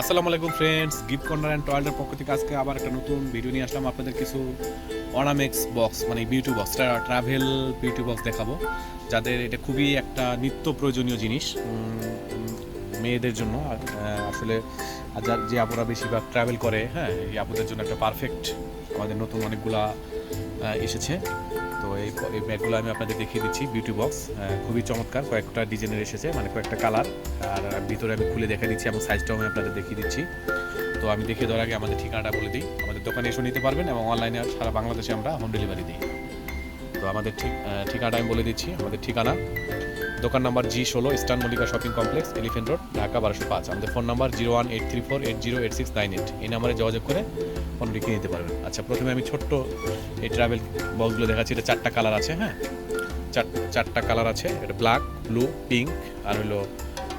আসসালামু আলাইকুম friends gift corner and টয়েলের পক্ষ থেকে আজকে আবার একটা নতুন ভিডিও নিয়ে আসলাম। আপনাদের কিছু অর্নামেক্স বক্স মানে beauty box travel beauty box দেখাবো, যাদের এটা খুবই একটা নিত্য প্রয়োজনীয় জিনিস মেয়েদের জন্য। আসলে যার যে আপুরা বেশিরভাগ ট্রাভেল করে হ্যাঁ এই আপুদের জন্য একটা পারফেক্ট আমাদের নতুন অনেকগুলা এসেছে। তো এই এই ব্যাগগুলো আমি আপনাদের দেখিয়ে দিচ্ছি বিউটি বক্স খুবই চমৎকার। কয়েকটা ডিজাইনের এসেছে মানে কয়েকটা কালার আর ভিতরে আমি খুলে দেখা দিচ্ছি, এবং সাইজটাও আমি আপনাদের দেখিয়ে দিচ্ছি। তো আমি দেখিয়ে দেওয়ার আগে আমাদের ঠিকানাটা বলে দিই। আমাদের দোকানে এসে নিতে পারবেন, এবং অনলাইনে সারা বাংলাদেশে আমরা হোম ডেলিভারি দিই। তো আমাদের ঠিক ঠিকানাটা আমি বলে দিচ্ছি, আমাদের ঠিকানা। দোকান নাম্বার জি ষোলো Eastern Mallika shopping complex, elephant road, Dhaka বারোশো পাঁচ। আমাদের phone number zero one eight three four eight zero eight six nine eight. এই নাম্বারে যোগাযোগ করে পণ্যটি কিনে নিতে পারবেন। আচ্ছা প্রথমে আমি ছোট্ট এই ট্রাভেল বক্সগুলো দেখাচ্ছি। এটা চারটা কালার আছে হ্যাঁ? চার, চারটা কালার আছে। এটা ব্ল্যাক ব্লু পিঙ্ক আর হলো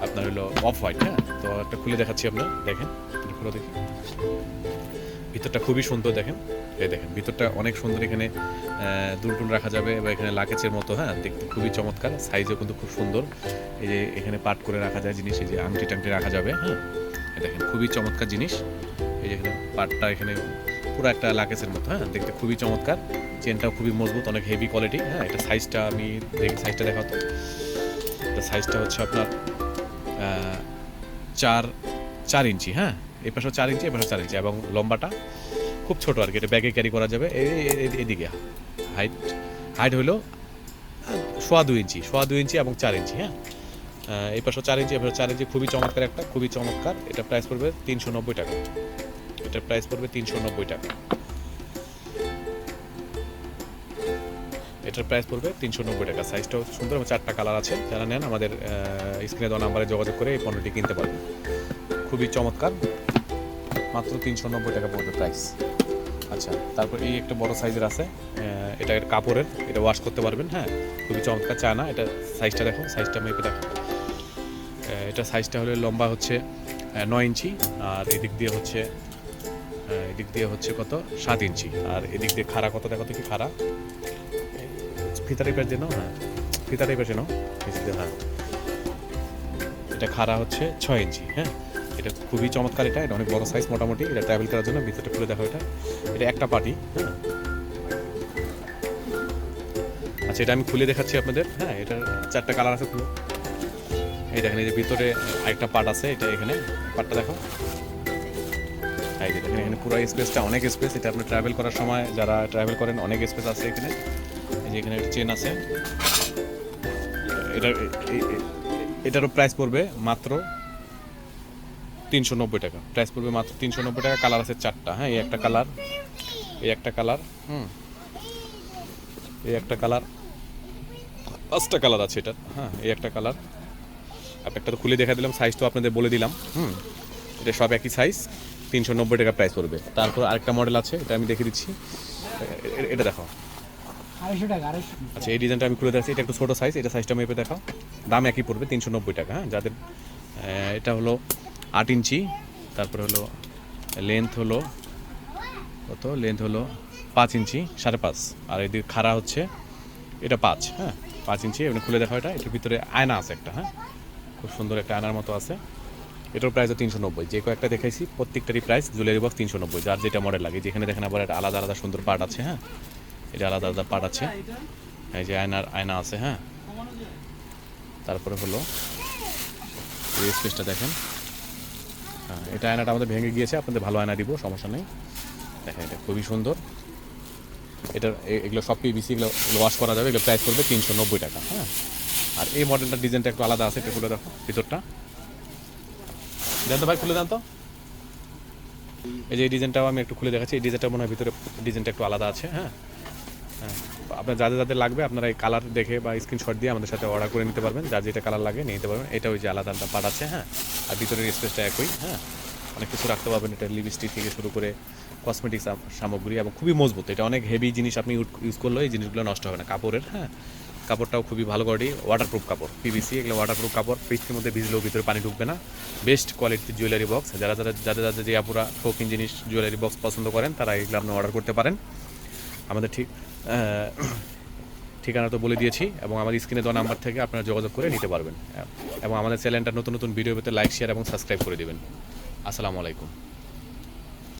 আপনার হলো অফ হোয়াইট হ্যাঁ? তো একটা খুলে দেখাচ্ছি আপনার। দেখেন খুলে দেখি। ভিতরটা খুবই সুন্দর দেখেন। এই দেখেন, ভিতরটা অনেক সুন্দর এখানে দুলটুল রাখা যাবে বা এখানে লাকেচের মতো হ্যাঁ দেখতে খুবই চমৎকার। সাইজও কিন্তু খুব সুন্দর। এই যে এখানে পাট করে রাখা যায় জিনিস, এই যে আংটি টাংটি রাখা যাবে হ্যাঁ। দেখেন, খুবই চমৎকার জিনিস। এই যে এখানে পাটটা এখানে পুরো একটা লাকেচের মতো হ্যাঁ দেখতে খুবই চমৎকার। চেনটাও খুবই মজবুত, অনেক হেভি কোয়ালিটি হ্যাঁ এটা সাইজটা আমি দেখি সাইজটা দেখাতো সাইজটা হচ্ছে আপনার চার চার ইঞ্চি হ্যাঁ। এই পাশেও চার ইঞ্চি এ পাশেও চার ইঞ্চি এবং লম্বাটা খুব ছোট আর কি, এটা ব্যাগে ক্যারি করা যাবে। এই এই- এই- এদিকে। হাইট হাইট হলো সোয়া দুই ইঞ্চি, সোয়া দুই ইঞ্চি এবং চার ইঞ্চি হ্যাঁ? এই পাশেও চার ইঞ্চি এ পাশেও চার ইঞ্চি, খুবই চমৎকার একটা, খুবই চমৎকার। এটা প্রাইস পড়বে তিনশো নব্বই টাকা। এটার প্রাইস পড়বে তিনশো নব্বই টাকা। এটার প্রাইস পড়বে তিনশো নব্বই টাকা। সাইজটাও সুন্দর, এবং চারটা কালার আছে। যারা নেন, আমাদের স্ক্রিনে দেওয়া নাম্বারে যোগাযোগ করে এই পণ্যটি কিনতে পারবেন। খুবই চমৎকার। মাত্র তিনশো নব্বই টাকা পড়বে প্রাইস আচ্ছা তারপর এই একটা বড় সাইজের আছে। এটা একটা কাপড়ের, এটা ওয়াশ করতে পারবেন হ্যাঁ? খুবই চমৎকার চায় না এটা সাইজটা দেখো সাইজটা মেপে দেখো। এটা সাইজটা হলে লম্বা হচ্ছে নয় ইঞ্চি, আর এদিক দিয়ে হচ্ছে এদিক দিয়ে হচ্ছে কত? সাত ইঞ্চি। আর এদিক দিয়ে খাড়া কত? দেখো কি খাড়া। ফিতা টাইপের যেন হ্যাঁ ফিতা টাইপের যেন হ্যাঁ এটা খাড়া হচ্ছে ছয় ইঞ্চি হ্যাঁ? এটা খুবই চমৎকার এটা এটা অনেক বড় সাইজ মোটামুটি, এটা ট্রাভেল করার জন্য ভিতরটা খুলে দেখো এটা। এটা একটা পার্টি হ্যাঁ আচ্ছা এটা আমি খুলে দেখাচ্ছি আপনাদের। হ্যাঁ এটার চারটা কালার আছে খুলে। এই দেখেন, এই যে ভিতরে আরেকটা পার্ট আছে, এটা এখানে। পার্টটা দেখো। এই যে দেখেন, এখানে পুরো স্পেসটা অনেক স্পেস এটা আপনি ট্রাভেল করার সময় যারা ট্রাভেল করেন, অনেক স্পেস আছে এখানে। এই যে এখানে চেন আছে। এটার এ- এ- এ- এটারও প্রাইস পড়বে মাত্র তিনশো নব্বই টাকা। প্রাইস পড়বে মাত্র তিনশো নব্বই টাকা কালার আছে চারটা হ্যাঁ এই একটা কালার এই একটা কালার হুম এই একটা কালার পাঁচটা কালার আছে এটা হ্যাঁ এই একটা কালার আপনি একটা তো খুলে দেখা দিলাম সাইজ তো আপনাদের বলে দিলাম হুম এটা সব একই সাইজ তিনশো নব্বই টাকা প্রাইস পড়বে। তারপর আরেকটা মডেল আছে এটা আমি দেখে দিচ্ছি। এটা দেখো আড়াইশো টাকা আচ্ছা এই ডিজাইনটা আমি খুলে দেখাচ্ছি এটা একটু ছোটো সাইজ এটা সাইজটা মেপে দেখাও। দাম একই পড়বে তিনশো নব্বই টাকা হ্যাঁ যাদের এটা হলো আট ইঞ্চি, তারপরে হলো লেন্থ হলো কত? লেন্থ হলো পাঁচ ইঞ্চি, সাড়ে পাঁচ। আর এদিকে খাড়া হচ্ছে, এটা পাঁচ হ্যাঁ? পাঁচ ইঞ্চি, এমনি খুলে দেখা এটা। এটার ভিতরে আয়না আছে একটা হ্যাঁ? খুব সুন্দর একটা আয়নার মতো আছে। এটার প্রাইস তিনশো নব্বই। যে কয়েকটা দেখাইছি, প্রত্যেকটারই প্রাইস জুয়েলারি বক্স তিনশো নব্বই। যার যেটা মডেল লাগে, যেখানে দেখেন আবার একটা আলাদা আলাদা সুন্দর পার্ট আছে হ্যাঁ? এটা আলাদা আলাদা পার্ট আছে। এই যে আয়নার আয়না আছে হ্যাঁ? তারপরে হলো এই স্পেসটা দেখেন। হ্যাঁ এটা আয়নাটা আমাদের ভেঙে গিয়েছে, আপনাদের ভালো আয়না দিব, সমস্যা নেই। দেখেন, এটা খুবই সুন্দর। এটা এগুলো সব পিবিসি এগুলো ওয়াশ করা যাবে, এগুলো প্রাইস করবে তিনশো নব্বই টাকা হ্যাঁ? আর এই মডেলটার ডিজাইনটা একটু আলাদা আছে, একটু খুলে দেখো, ভিতরটা। দেন তো ভাই, খুলে দেন তো এই যে এই ডিজাইনটাও আমি একটু খুলে দেখাচ্ছি, এই ডিজাইনটা মনে হয় ভিতরে ডিজাইনটা একটু আলাদা আছে হ্যাঁ? হ্যাঁ। আপনার যাদের যাদের লাগবে, আপনারা এই কালার দেখে বা স্ক্রিনশট দিয়ে আমাদের সাথে অর্ডার করে নিতে পারবেন। যার যেটা কালার লাগে নিয়ে নিতে পারবেন। এটা ওই যে আলাদা আলাদা পার্ট আছে হ্যাঁ? আর ভিতরের স্পেসটা একই হ্যাঁ? অনেক কিছু রাখতে পারবেন। এটা লিপস্টিক থেকে শুরু করে কসমেটিক্স সামগ্রী এবং খুবই মজবুত। এটা অনেক হেভি জিনিস আপনি ইউজ করলেও এই জিনিসগুলো নষ্ট হবে না। কাপড়ের হ্যাঁ? কাপড়টাও খুবই ভালো কোয়ালিটি ওয়াটারপ্রুফ কাপড় পিভিসি এগুলো ওয়াটারপ্রুফ কাপড়। বৃষ্টির মধ্যে ভিজলেও ভিতরে পানি ঢুকবে না। বেস্ট কোয়ালিটির জুয়েলারি বক্স যারা যারা, যাদের যাদের যে আপুরা শৌখিন জিনিস জুয়েলারি বক্স পছন্দ করেন, তারা এগুলো আপনি অর্ডার করতে পারেন। আমাদের ঠিক ঠিকানা তো বলে দিয়েছি এবং আমাদের স্ক্রিনে দেওয়া নাম্বার থেকে আপনারা যোগাযোগ করে নিতে পারবেন। এবং আমাদের চ্যানেলটা নতুন নতুন ভিডিও পেতে লাইক শেয়ার এবং সাবস্ক্রাইব করে দেবেন। আসসালামু আলাইকুম।